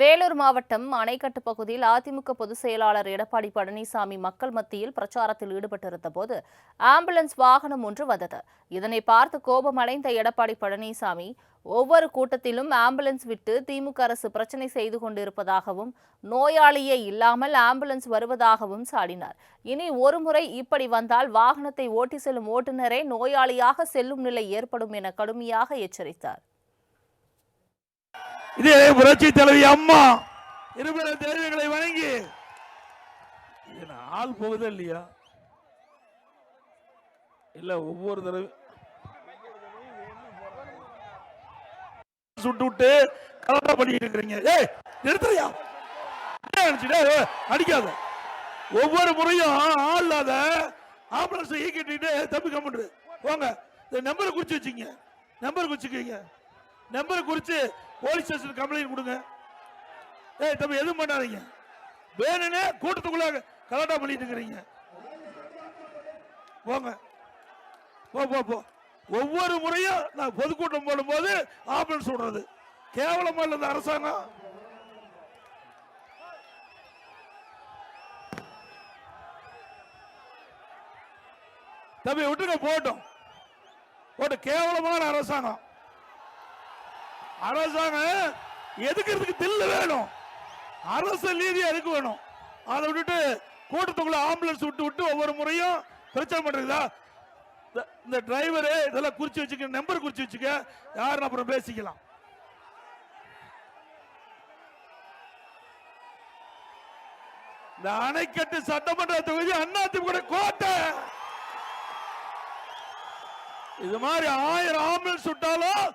வேலூர் மாவட்டம் அணைக்கட்டு பகுதியில் அதிமுக பொதுச் செயலாளர் எடப்பாடி பழனிசாமி மக்கள் மத்தியில் பிரச்சாரத்தில் ஈடுபட்டிருந்த போது ஆம்புலன்ஸ் வாகனம் ஒன்று வந்தது. இதனை பார்த்து கோபமடைந்த எடப்பாடி பழனிசாமி ஒவ்வொரு கூட்டத்திலும் ஆம்புலன்ஸ் விட்டு திமுக அரசு பிரச்சனை செய்து கொண்டிருப்பதாகவும் நோயாளியே இல்லாமல் ஆம்புலன்ஸ் வருவதாகவும் சாடினார். இனி ஒருமுறை இப்படி வந்தால் வாகனத்தை ஓட்டி செல்லும் ஓட்டுநரே நோயாளியாக செல்லும் நிலை ஏற்படும் என கடுமையாக எச்சரித்தார். இதே புரட்சி தலைவி அம்மா. இருபெற தெய்வங்களை வணங்கி ஆள் போகுதா இல்லையா? இல்ல ஒவ்வொரு தடவை. சுட்டு விட்டு கலட்டா பண்ணிட்டு இருக்கிறீங்க ஏய் நிறுத்துறியா? அடிக்காத ஒவ்வொரு முறையும் ஆள் இல்லாத ஆம்புலன்ஸ் ஈக்கிட்டு தம்பி கம்முண்டு போங்க. இந்த நம்பரை குறிச்சு வச்சுங்க நம்பர் குறிச்சுக்கீங்க நம்பரை குறித்து போலீஸ் ஸ்டேஷன் கம்ப்ளைண்ட் கொடுங்க. ஏய் தம்பி எதுவும் பண்ணாதீங்க. வேணும்னே கூட்டத்துக்குள்ள கலாட்டா பண்ணிட்டு இருக்கிறீங்க போங்க. போ போ போ. ஒவ்வொரு முறையும் நான் பொதுக்கூட்டம் போடும்போது ஆம்புலன்ஸ் விடுறது கேவலமா இல்லை இந்த அரசாங்கம். தம்பி விட்டுங்க போட்டோம் போட்டு கேவலமான அரசாங்கம். அரசாங்கம் எதுக்கிறதுக்கு தில்லு வேணும்? அரசு நீதியா எதுக்கு வேணும்? அதை விட்டுட்டு கூட்டத்துக்குள்ள ஆம்புலன்ஸ் விட்டு விட்டு ஒவ்வொரு முறையும் பிரச்சனை பண்றீங்களா? இந்த- டிரைவரு இதெல்லாம் குறிச்சு வச்சுக்க நம்பர் குறிச்சு வச்சுக்க யாரும் அப்புறம் பேசிக்கலாம். இந்த அணைக்கட்டு சட்டமன்ற தொகுதி அதிமுக கோட்டை. இது மாதிரி ஆயிரம் ஆம்புலன்ஸ் விட்டாலும்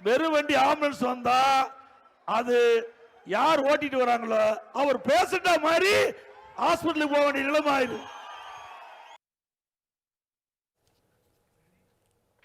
வெறும் வண்டி ஆம்புலன்ஸ் வந்தா அது யார் ஓட்டிட்டு வராங்களோ அவர் பேசிட்ட மாதிரி ஹாஸ்பிட்டலுக்கு போக வேண்டிய நிலைமை ஆயிடும்